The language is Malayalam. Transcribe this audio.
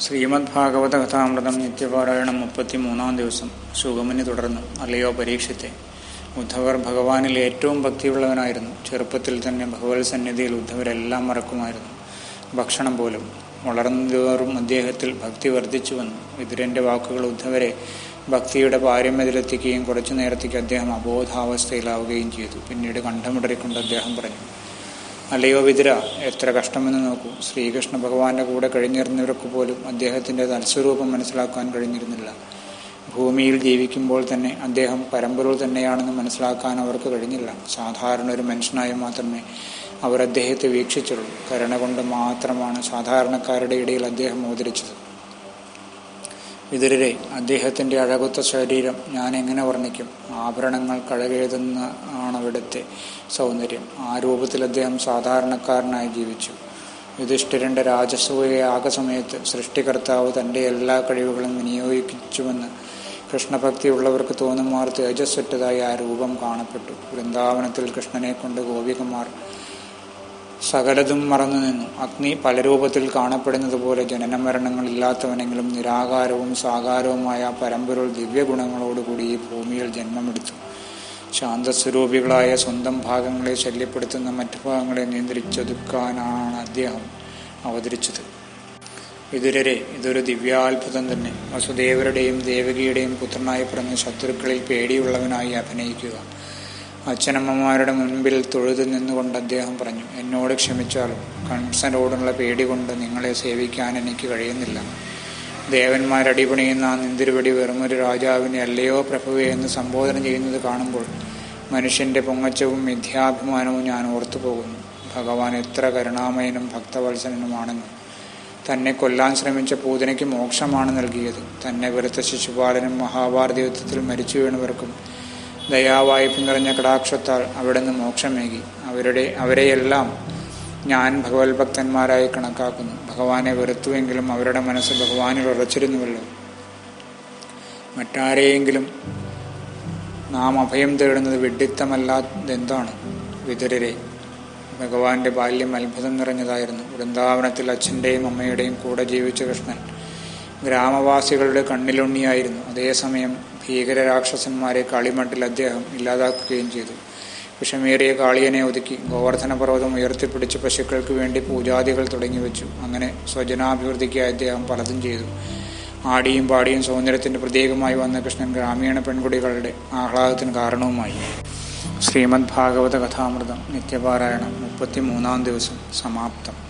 ശ്രീമദ് ഭാഗവത കഥാമൃതം നിത്യപാരായണം മുപ്പത്തിമൂന്നാം ദിവസം. സുഗമന് തുടർന്നു. അല്ലയോ പരീക്ഷത്തെ. ഉദ്ധവർ ഭഗവാനിൽ ഏറ്റവും ഭക്തിയുള്ളവനായിരുന്നു. ചെറുപ്പത്തിൽ തന്നെ ഭഗവത് സന്നിധിയിൽ ഉദ്ധവരെല്ലാം മറക്കുമായിരുന്നു. ഭക്ഷണം പോലും. വളർന്നതോറും അദ്ദേഹത്തിൽ ഭക്തി വർദ്ധിച്ചു വന്നു. വിതുരന്റെ വാക്കുകൾ ഉദ്ധവരെ ഭക്തിയുടെ പാരമ്യത്തിലെത്തിക്കുകയും കുറച്ചു നേരത്തേക്ക് അദ്ദേഹം അബോധാവസ്ഥയിലാവുകയും ചെയ്തു. പിന്നീട് കണ്ഠമിടറിക്കൊണ്ട് അദ്ദേഹം പറഞ്ഞു അല്ലയോ വിതുര എത്ര കഷ്ടമെന്ന് നോക്കൂ. ശ്രീകൃഷ്ണ ഭഗവാന്റെ കൂടെ കഴിഞ്ഞിരുന്നവർക്ക് പോലും അദ്ദേഹത്തിന്റെ തത്സ്വരൂപം മനസ്സിലാക്കാൻ കഴിഞ്ഞിരുന്നില്ല. ഭൂമിയിൽ ജീവിക്കുമ്പോൾ തന്നെ അദ്ദേഹം പരമ്പൊരുൾ തന്നെയാണെന്ന് മനസ്സിലാക്കാൻ അവർക്ക് കഴിഞ്ഞില്ല. സാധാരണ ഒരു മനുഷ്യനായി മാത്രമേ അവർ അദ്ദേഹത്തെ വീക്ഷിച്ചുള്ളൂ. കരുണ കൊണ്ട് മാത്രമാണ് സാധാരണക്കാരുടെ ഇടയിൽ അദ്ദേഹം അവതരിച്ചത്. വിതുരരെ അദ്ദേഹത്തിന്റെ അഴകൊത്ത ശരീരം ഞാൻ എങ്ങനെ വർണിക്കും? ആഭരണങ്ങൾ കഴകേതെന്ന് ആണ് അവിടുത്തെ സൗന്ദര്യം. ആ രൂപത്തിൽ അദ്ദേഹം സാധാരണക്കാരനായി ജീവിച്ചു. യുധിഷ്ഠിരന്റെ രാജസൂയ സമയത്ത് സൃഷ്ടികർത്താവ് തന്റെ എല്ലാ കഴിവുകളും വിനിയോഗിച്ചുവെന്ന് കൃഷ്ണഭക്തിയുള്ളവർക്ക് തോന്നുമാർ തേജസ്സറ്റതായി ആ രൂപം കാണപ്പെട്ടു. വൃന്ദാവനത്തിൽ കൃഷ്ണനെ കൊണ്ട് ഗോപികമാർ സകലതും മറന്നു നിന്നു അഗ്നി പല രൂപത്തിൽ കാണപ്പെടുന്നത് പോലെ ജനനമരണങ്ങളില്ലാത്തവനെങ്കിലും നിരാകാരവും സാകാരവുമായ പരമ്പൊരുൾ ദിവ്യഗുണങ്ങളോടുകൂടി ഈ ഭൂമിയിൽ ജന്മമെടുത്തു. ശാന്തസ്വരൂപികളായ സ്വന്തം ഭാഗങ്ങളെ ശല്യപ്പെടുത്തുന്ന മറ്റു ഭാഗങ്ങളെ നിയന്ത്രിച്ചൊതുക്കാനാണ് അദ്ദേഹം അവതരിച്ചത്. വിതുരരെ ഇതൊരു ദിവ്യാത്ഭുതം തന്നെ. വസുദേവരുടെയും ദേവകിയുടെയും പുത്രനായി പിറന്ന ശത്രുക്കളിൽ പേടിയുള്ളവനായി അഭിനയിക്കുക. അച്ഛനമ്മമാരുടെ മുൻപിൽ തൊഴുതു നിന്നുകൊണ്ട് അദ്ദേഹം പറഞ്ഞു എന്നോട് ക്ഷമിച്ചാലും കംസനോടുള്ള പേടി കൊണ്ട് നിങ്ങളെ സേവിക്കാൻ എനിക്ക് കഴിയുന്നില്ല. ദേവന്മാരടിപണിയുന്ന ആ നിന്തിരുപടി വെറുമൊരു രാജാവിനെ അല്ലയോ പ്രഭുവെ എന്ന് സംബോധന ചെയ്യുന്നത് കാണുമ്പോൾ മനുഷ്യന്റെ പൊങ്ങച്ചവും മിഥ്യാഭിമാനവും ഞാൻ ഓർത്തു പോകുന്നു. ഭഗവാൻ എത്ര കരുണാമയനും ഭക്തവത്സലനുമാണെന്ന്. തന്നെ കൊല്ലാൻ ശ്രമിച്ച പൂതനയ്ക്ക് മോക്ഷമാണ് നൽകിയത്. തന്നെ വെറുത്ത ശിശുപാലനും മഹാഭാരത യുദ്ധത്തിൽ മരിച്ചു വീണവർക്കും ദയാവായ്പ നിറഞ്ഞ കടാക്ഷത്താൽ അവിടുന്ന് മോക്ഷമേകി. അവരുടെ അവരെയെല്ലാം ഞാൻ ഭഗവത് ഭക്തന്മാരായി കണക്കാക്കുന്നു. ഭഗവാനെ വെറുത്തുവെങ്കിലും അവരുടെ മനസ്സ് ഭഗവാനിൽ ഉറച്ചിരുന്നുവല്ലോ. മറ്റാരെയെങ്കിലും നാം അഭയം തേടുന്നത് വിഡിത്തമല്ലാതെന്താണ് വിതുരരെ ഭഗവാന്റെ ബാല്യം അത്ഭുതം നിറഞ്ഞതായിരുന്നു. വൃന്ദാവനത്തിൽ അച്ഛന്റെയും അമ്മയുടെയും കൂടെ ജീവിച്ച കൃഷ്ണൻ ഗ്രാമവാസികളുടെ കണ്ണിലുണ്ണിയായിരുന്നു. അതേസമയം ഭീകരരാക്ഷസന്മാരെ രാക്ഷസന്മാരെ കാളിമട്ടിൽ അദ്ദേഹം ഇല്ലാതാക്കുകയും ചെയ്തു. വിഷമേറിയ കാളിയനെ ഒതുക്കി ഗോവർദ്ധന പർവതം ഉയർത്തിപ്പിടിച്ച് പശുക്കൾക്ക് വേണ്ടി പൂജാദികൾ തുടങ്ങിവെച്ചു. അങ്ങനെ സ്വജനാഭിവൃദ്ധിക്കായി അദ്ദേഹം പലതും ചെയ്തു. ആടിയും പാടിയും സൗന്ദര്യത്തിന്റെ പ്രതീകമായി വന്ന കൃഷ്ണൻ ഗ്രാമീണ പെൺകുട്ടികളുടെ ആഹ്ലാദത്തിന് കാരണവുമായി. ശ്രീമദ് ഭാഗവത കഥാമൃതം നിത്യപാരായണം മുപ്പത്തി മൂന്നാം ദിവസം സമാപ്തം.